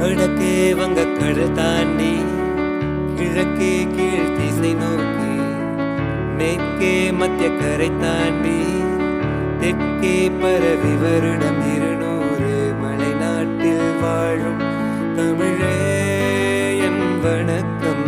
வடக்கே வங்க கடல் தாண்டி கிழக்கே கீழ் திசை நோக்கி மேற்கே மத்திய கரை தாண்டி தெற்கே பரவி வருடம் இருநூறு மலை நாட்டில் வாழும் தமிழே என் வணக்கம்.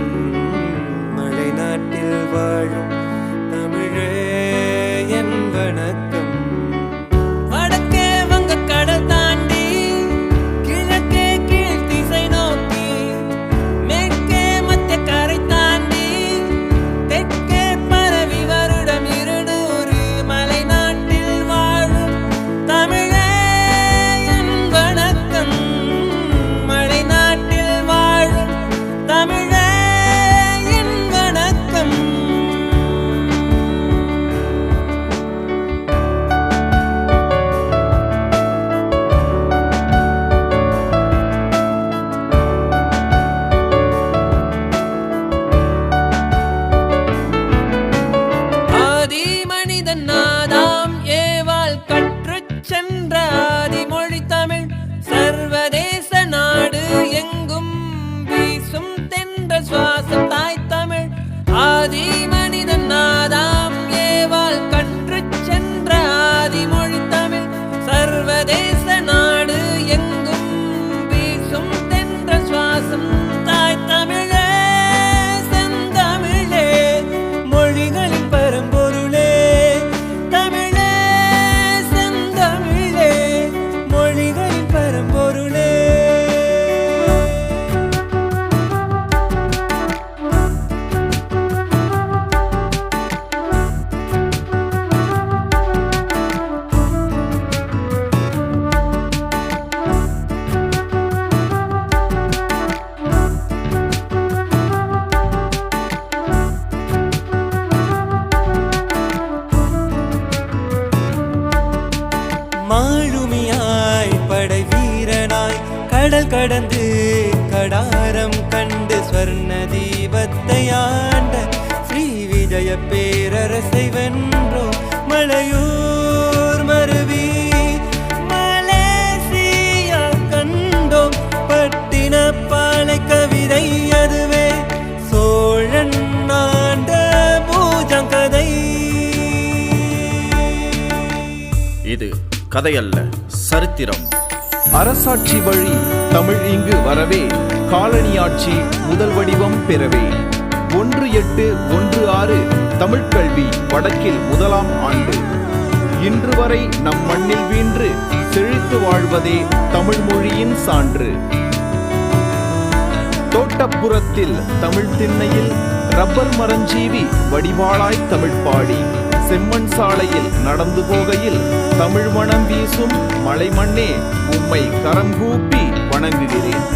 சுவாசம் தாய் தமிழ். ஆதி மாழுமியாய் படை வீரனாய் கடல் கடந்து கடாரம் கண்டு ஸ்வர்ண தீபத்தை ஆண்ட ஸ்ரீ விஜய பேரரசை வென்றோ மலையூர் மருவி. மலேசியா கண்டோம் பட்டினப்பாலை கவிதை அதுவே. சோழன் ஆண்ட பூஜங்கதை. இது கதையல்ல சரித்திரம். அரசாட்சி வழி தமிழ் இங்கு வரவே காலனி ஆட்சி முதல் வடிவம் பெறவே. ஒன்று எட்டு ஒன்று ஆறு தமிழ்க் கல்வி வடக்கில் முதலாம் ஆண்டு. இன்று வரை நம் மண்ணில் வீன்று செழித்து வாழ்வதே தமிழ் மொழியின் சான்று. தோட்டப்புறத்தில் தமிழ் திண்ணையில் ரப்பர் மரஞ்சீவி வடிவாளாய் தமிழ் பாடி. செம்மண் சாலையில் நடந்து போகையில் தமிழ் மணம் வீசும் மலை மண்ணே உம்மை கரம் கூப்பி வணங்குகிறேன்.